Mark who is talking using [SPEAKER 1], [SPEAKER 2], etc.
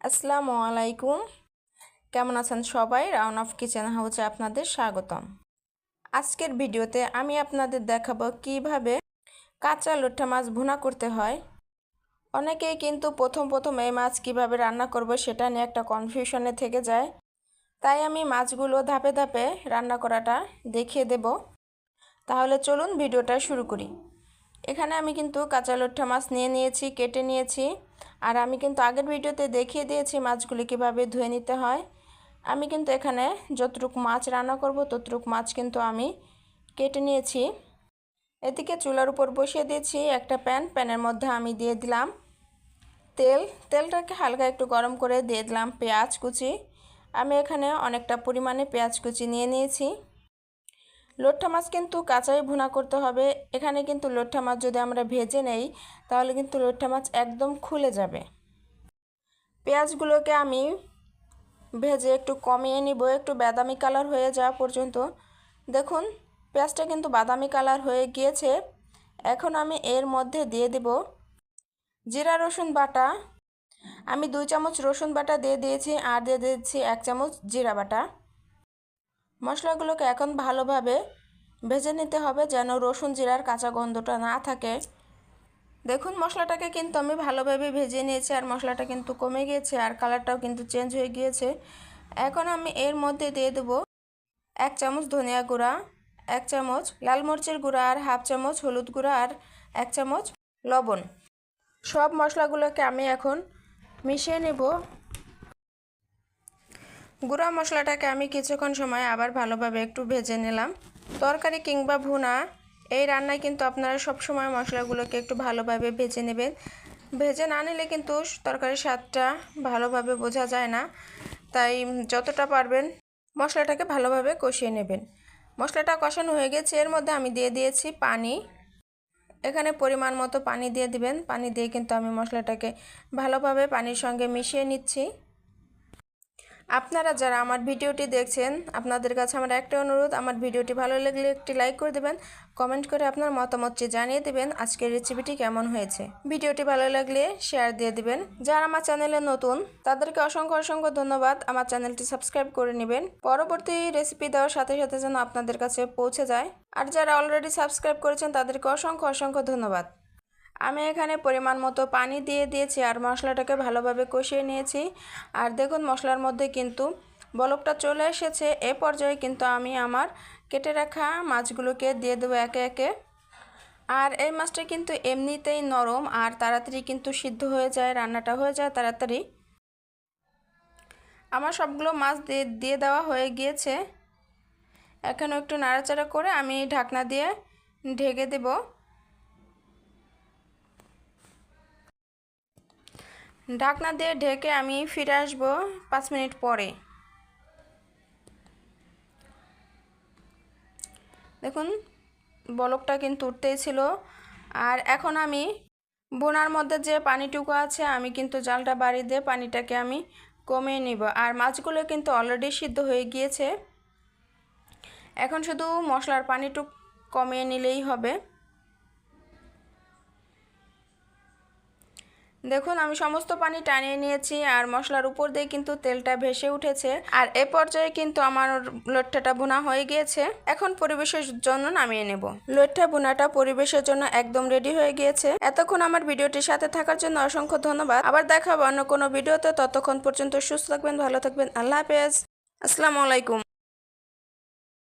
[SPEAKER 1] আসসালামু আলাইকুম। কেমন আছেন সবাই? রাউন অফ কিচেন হাউসে আপনাদের স্বাগতম। আজকের ভিডিওতে আমি আপনাদের দেখাবো কীভাবে কাঁচা লোট্টা মাছ ভুনা করতে হয়। অনেকেই কিন্তু প্রথম প্রথম এই মাছ কীভাবে রান্না করব সেটা নিয়ে একটা কনফিউশনে থেকে যায়। তাই আমি মাছগুলো ধাপে ধাপে রান্না করাটা দেখিয়ে দেব। তাহলে চলুন ভিডিওটা শুরু করি। এখানে আমি কিন্তু কাঁচা লোট্টা মাছ নিয়ে নিয়েছি, কেটে নিয়েছি। আর আমি কিন্তু আগের ভিডিওতে দেখিয়ে দিয়েছি মাছগুলি কীভাবে ধুয়ে নিতে হয়। আমি কিন্তু এখানে যতটুকু মাছ রান্না করব ততটুকু মাছ কিন্তু আমি কেটে নিয়েছি। এদিকে চুলার উপর বসিয়ে দিয়েছি একটা প্যান, প্যানের মধ্যে আমি দিয়ে দিলাম তেল। তেলটাকে হালকা একটু গরম করে দিয়ে দিলাম পেঁয়াজ কুচি। আমি এখানে অনেকটা পরিমাণে পেঁয়াজ কুচি নিয়ে নিয়েছি। লোট্টা মাছ কিন্তু কাঁচাই ভুনা করতে হবে। এখানে কিন্তু লোট্টা মাছ যদি আমরা ভেজে নেই, তাহলে কিন্তু লোট্টা মাছ একদম খুলে যাবে। পেঁয়াজগুলোকে আমি ভেজে একটু কমিয়ে নিব, একটু বাদামি কালার হয়ে যাওয়া পর্যন্ত। দেখুন, পেঁয়াজটা কিন্তু বাদামি কালার হয়ে গিয়েছে। এখন আমি এর মধ্যে দিয়ে দেব জিরা, রসুন বাটা। আমি দুই চামচ রসুন বাটা দিয়ে দিয়েছি, আর দিয়ে দিয়েছি এক চামচ জিরা বাটা। মশলাগুলোকে এখন ভালোভাবে ভেজে নিতে হবে যেন রসুন জিরার কাঁচা গন্ধটা না থাকে। দেখুন, মশলাটাকে কিন্তু আমি ভালোভাবে ভেজে নিয়েছি আর মশলাটা কিন্তু কমে গিয়েছে আর কালারটাও কিন্তু চেঞ্জ হয়ে গিয়েছে। এখন আমি এর মধ্যে দিয়ে দেবো এক চামচ ধনিয়া গুঁড়া, এক চামচ লাল মরিচের গুঁড়া আর হাফ চামচ হলুদ গুঁড়া আর এক চামচ লবণ। সব মশলাগুলোকে আমি এখন মিশিয়ে নেব। গুঁড়া মশলাটাকে আমি কিছুক্ষণ সময় আবার ভালোভাবে একটু ভেজে নিলাম। তরকারি কিংবা ভুনা, এই রান্নায় কিন্তু আপনারা সব সময় মশলাগুলোকে একটু ভালোভাবে ভেজে নেবেন। ভেজে না নিলে কিন্তু তরকারির স্বাদটা ভালোভাবে বোঝা যায় না। তাই যতটা পারবেন মশলাটাকে ভালোভাবে কষিয়ে নেবেন। মশলাটা কষানো হয়ে গেছে, এর মধ্যে আমি দিয়ে দিয়েছি পানি। এখানে পরিমাণ মতো পানি দিয়ে দিবেন। পানি দিয়ে কিন্তু আমি মশলাটাকে ভালোভাবে পানির সঙ্গে মিশিয়ে নিচ্ছি। আপনারা যারা আমার ভিডিওটি দেখছেন, আপনাদের কাছে আমার একটা অনুরোধ, আমার ভিডিওটি ভালো লাগলে একটি লাইক করে দেবেন কমেন্ট করে আপনার মতামতটি জানিয়ে দেবেন, আজকের রেসিপিটি কেমন হয়েছে। ভিডিওটি ভালো লাগলে শেয়ার দিয়ে দিবেন। যারা আমার চ্যানেলে নতুন, তাদেরকে অসংখ্য অসংখ্য ধন্যবাদ। আমার চ্যানেলটি সাবস্ক্রাইব করে নেবেন। পরবর্তী রেসিপি দেওয়ার সাথে সাথে যেন আপনাদের কাছে পৌঁছে যায়। আর যারা অলরেডি সাবস্ক্রাইব করেছেন, তাদেরকে অসংখ্য অসংখ্য ধন্যবাদ। আমি এখানে পরিমাণ মতো পানি দিয়ে দিয়েছি আর মশলাটাকে ভালোভাবে কষিয়ে নিয়েছি। আর দেখুন, মশলার মধ্যে কিন্তু বলকটা চলে এসেছে। এ পর্যায়ে কিন্তু আমি আমার কেটে রাখা মাছগুলোকে দিয়ে দেবো একে একে। আর এই মাছটা কিন্তু এমনিতেই নরম আর তাড়াতাড়ি কিন্তু সিদ্ধ হয়ে যায়, রান্নাটা হয়ে যায় তাড়াতাড়ি। আমার সবগুলো মাছ দিয়ে দিয়ে দেওয়া হয়ে গিয়েছে। এখন একটু নাড়াচাড়া করে আমি ঢাকনা দিয়ে ঢেকে দেবো। ঢাকনা দিয়ে ঢেকে আমি ফিরে আসব পাঁচ মিনিট পরে। দেখুন, বলকটা কিন্তু উঠতেই ছিল। আর এখন আমি বোনার মধ্যে যে পানিটুকু আছে, আমি কিন্তু জালটা বাড়ি দিয়ে পানিটাকে আমি কমিয়ে নিব। আর মাছগুলো কিন্তু অলরেডি সিদ্ধ হয়ে গিয়েছে। এখন শুধু মশলার পানিটুক কমিয়ে নিলেই হবে। দেখুন, আমি সমস্ত পানি টানিয়ে নিয়েছি আর মশলার উপর দিয়ে কিন্তু তেলটা ভেসে উঠেছে। আর এ পর্যায়ে কিন্তু আমার লট্টাটা বোনা হয়ে গিয়েছে। এখন পরিবেশের জন্য নামিয়ে নেব। লট্টা বোনাটা পরিবেশের জন্য একদম রেডি হয়ে গিয়েছে। এতক্ষণ আমার ভিডিওটির সাথে থাকার জন্য অসংখ্য ধন্যবাদ। আবার দেখাবো অন্য কোনো ভিডিওতে। ততক্ষণ পর্যন্ত সুস্থ থাকবেন, ভালো থাকবেন। আল্লাহ হাফেজ। আসসালামু আলাইকুম।